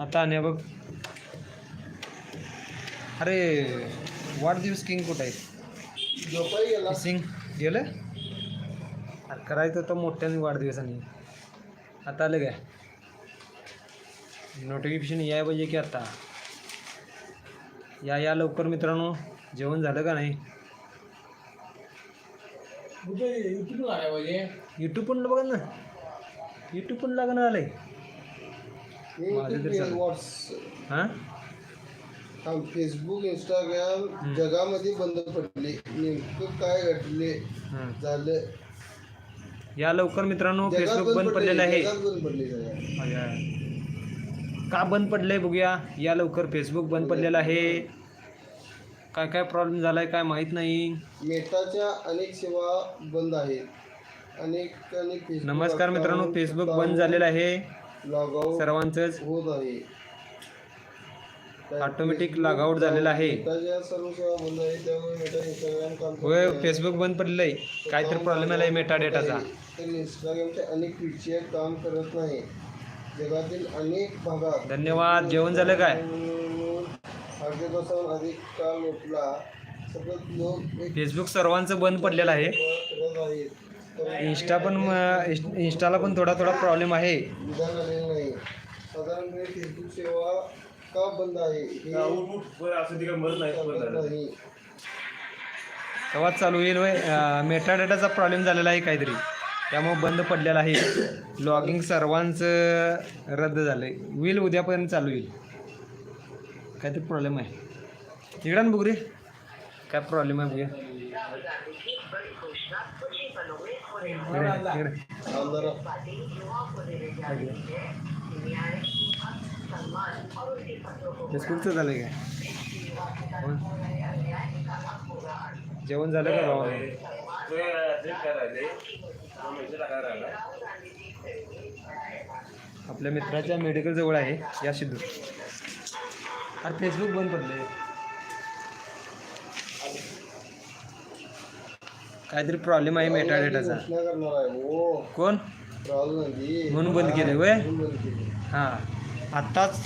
आता आणि बघ. अरे वाढदिवस किंग कुठं आहे? सिंग गेलं. अरे करायचं तर मोठ्याने वाढदिवसाने. आता आलं काय? नोटिफिकेशन याय पाहिजे की आता? या या लवकर मित्रांनो. जेवण झालं का नाही? युट्यूब पण बघा ना. यूट्यूब पण लागणार चालेल. व्हॉट्स हां? फेसबुक इंस्टाग्राम जगामध्ये बंद पडले. नेमकं काय घडले? झालं. या लवकर मित्रांनो फेसबुक बंद पडले, पडलेलं आहे. का बंद पडलंय बघूया. या लवकर फेसबुक बंद पडलेलं आहे. काय काय प्रॉब्लेम झालाय काय माहीत नाही. मेटाच्या अनेक सेवा बंद आहेत. अनेक अनेक नमस्कार मित्रांनो फेसबुक बंद झालेलं आहे. लॉग आउट सर्वांचंच होत आहे. Log out झालेलं आहे. सर्व सेवा बंद आहेत त्यामुळे मेटा इंस्टाग्राम होय. फेसबुक बंद पडलंय. काहीतरी प्रॉब्लेम आलाय मेटा डेटाचा तर इंस्टाग्रामचे अनेक फीचर काम करत नाही. जगातील अनेक भागात धन्यवाद जेवण झालं काय? अर्ध्यापासून अधिक काळ लोटला सतत लोक एक फेसबुक सर्वांचं बंद पडलेलं आहे. करत आहेत. तर इंस्टा पण इंस्टाला पण थोडा थोडा प्रॉब्लेम आहे. विधान नाही साधारणपणे फेसबुक सेवा का बंद आहे हे नाही तेव्हाच चालू होईल होय. मेटाडेटाचा प्रॉब्लेम झालेला आहे काहीतरी. त्यामुळे बंद पडलेला आहे. लॉगिंग सर्वांचं रद्द झालं आहे होईल उद्यापर्यंत चालू होईल. काहीतरी प्रॉब्लेम आहे. इकडं ना रे काय प्रॉब्लेम आहे बघूया फेसबुकचं झालं काय. जेवण झालं का आपल्या मित्राच्या मेडिकल जवळ आहे या सिद्धू अरे फेसबुक बंद पडले काहीतरी प्रॉब्लेम आहे मेटा डेटाचा. घोषणा करणार आहे कोण? म्हणून बंद केलं वय. हां. आत्ताच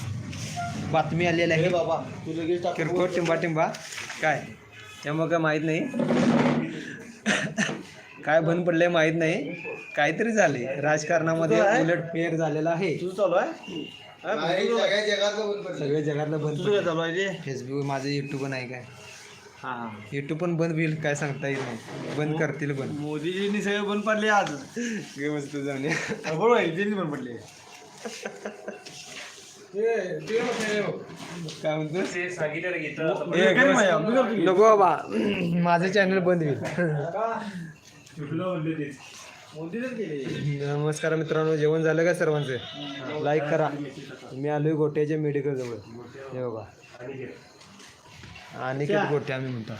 बातमी आलेली आहे. बाबा तू लगेच टाक. किरकोळ टिंबा टिंबा. काय? त्यामुळं काय माहीत नाही. काय बंद पडलंय माहीत नाही. काहीतरी झाले राजकारणामध्ये उलटफेर झालेला आहे. तुझं चालू आहे? नाही, सगळ्या जगातलं बंद फेसबुक माझं युट्यूब पण आहे काय. हा. युट्यूब पण बंद होईल काय सांगता येत नाही. बंद करतील पण. मोदीजींनी सगळे बंद पडले आज. व्यवस्थित जाऊन बरोबर आहे त्यांनी बंद पडले. काय म्हणतो? हे काय माया, मी करतो की. नको बाबा. माझं चॅनल बंद होईल. केले. नमस्कार मित्रांनो जेवण झालं का सर्वांचं? लाईक करा. मी आलोय गोट्याच्या मेडिकल जवळ. हे बघा. अनिकेत गोटे आम्ही म्हणतो.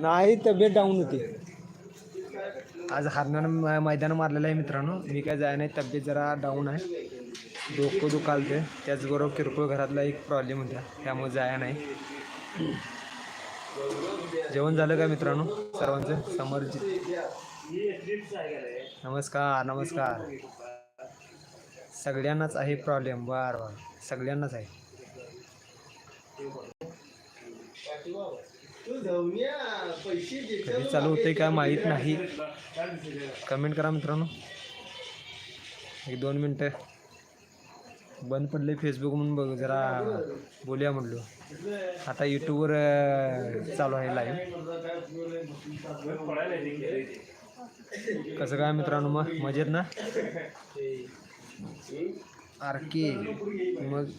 नाही तब्येत डाऊन होती. आज हरणानं मैदान मारलेलं आहे मित्रांनो. मी काय जाय नाही तब्येत जरा डाऊन आहे. डोकं दुखालते. त्याचबरोबर किरकोळ घरातला एक प्रॉब्लेम होता. त्यामुळे जाया नाही. जेवण झालं का मित्रांनो? सर्वांचं? समोर नमस्कार नमस्कार. सगळ्यांनाच आहे प्रॉब्लेम बर बर सगळ्यांनाच आहे. कधी चालू होते काय माहीत नाही. कमेंट करा मित्रांनो. एक दोन मिनटं. बंद पडले फेसबुक म्हणून बघ जरा बोलूया म्हणलो. आता यूट्यूबवर चालू आहे लाईव्ह कसं काय मित्रांनो मग मजेत ना? आरके मग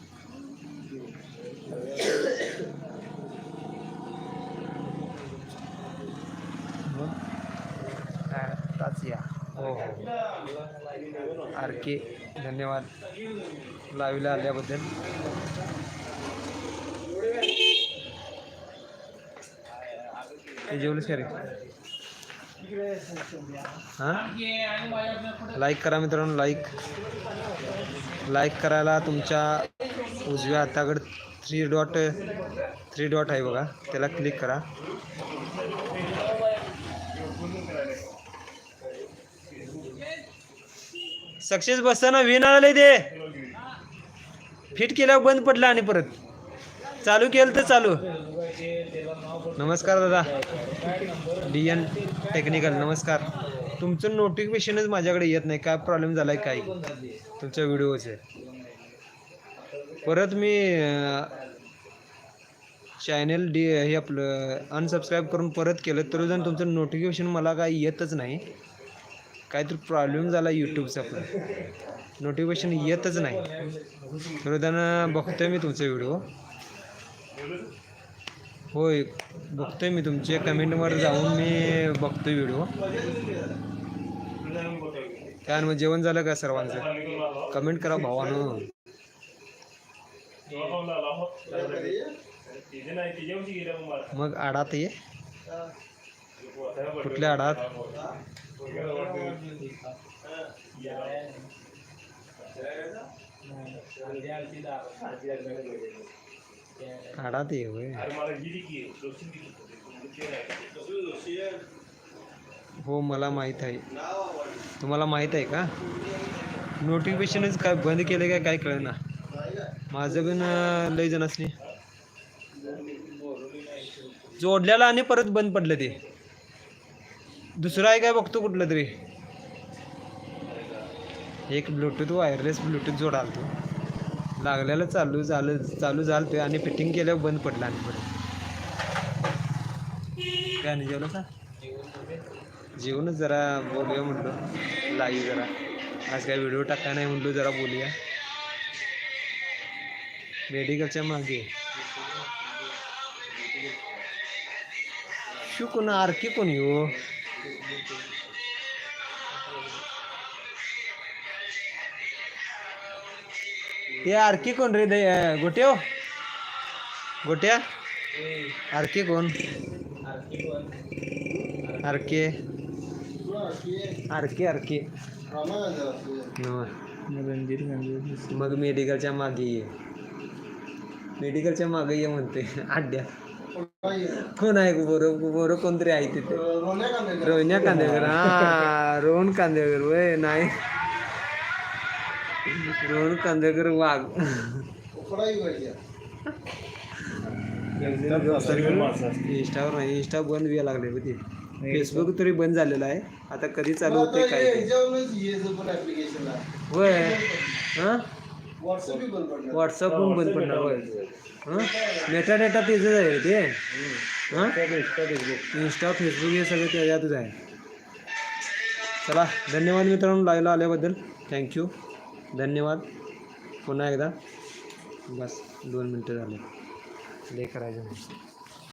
मग आताच या हो हो आर के धन्यवाद. लावीला आल्याबद्दल. ते जेवलंच का रे? हां? लाईक करा मित्रांनो लाईक लाईक करायला तुमच्या उजव्या हाताकडे थ्री डॉट थ्री डॉट आहे बघा. त्याला क्लिक करा. सक्सेस बसताना विन आले ते. फिट केल्यावर बंद पडलं आणि परत. चालू केलं तर चालू. नमस्कार दादा. डी एन टेक्निकल नमस्कार. तुमचं नोटिफिकेशनच माझ्याकडे येत नाही. काय प्रॉब्लेम झाला आहे काही तुमच्या व्हिडिओचे. परत मी चॅनेल डी हे आपलं अनसबस्क्राईब करून परत केलं तरी तुमचं नोटिफिकेशन मला काही येतच नाही. काहीतरी प्रॉब्लेम झाला यूट्यूबचा पण. नोटिफिकेशन येतच नाही. रोदानं बघतोय मी तुमचे व्हिडिओ होय बघतोय मी तुमचे. कमेंटवर जाऊन मी बघतोय व्हिडिओ काय मग जेवण झालं का सर्वांचं? कमेंट करा भावानं. मग आडात ये. कुठल्या आडात? काढा ते हो मला माहीत आहे. तुम्हाला माहीत आहे का? नोटिफिकेशनच काय बंद केलं काय काय कळलं ना माझं पण लय जण असणे जोडल्याला आणि परत बंद पडलं ते. दुसरं आहे काय बघतो कुठलं तरी? एक ब्लूटूथ वायरलेस ब्लूटूथ जोडाल तो लागलेलं चालू झालं चालू झालं ते आणि फिटिंग केल्यावर बंद पडलं आणि परत. काय नाही जेवलं का जेवणच जरा बोलूया म्हटलं लाईव्ह जरा. आज काय व्हिडिओ टाका नाही म्हटलो जरा बोलूया. मेडिकलच्या मागे. शू कोण आरकी कोणी हो हे आरकी कोण रे? दे गोट्या हो. गोट्या? आरके कोण? आरके. आरके आरके. मग मेडिकलच्या मागे ये. मेडिकलच्या मागे ये म्हणते. आड्या कोण आहे बरोबर बरोबर कोणतरी आहे तिथे. रोहन्या कांदेकर. हा रोहन कांदेकर वय नाही. रोहन कांदेकर वाघ. इंस्टावर नाही इंस्टा बंद व्हायला लागले होते फेसबुक तरी बंद झालेलं आहे. आता कधी चालू होते काय. होय हां? व्हॉट्सअप पण बंद पडणार होय मेटा डेटा तेच आहे रे ते. हां? इंस्टा फेसबुक हे सगळं त्याच्यातच आहे. चला धन्यवाद मित्रांनो लाईव्हला आल्याबद्दल. थँक्यू धन्यवाद. पुन्हा एकदा. बस दोन मिनटं झाले. लय करायचं नाही.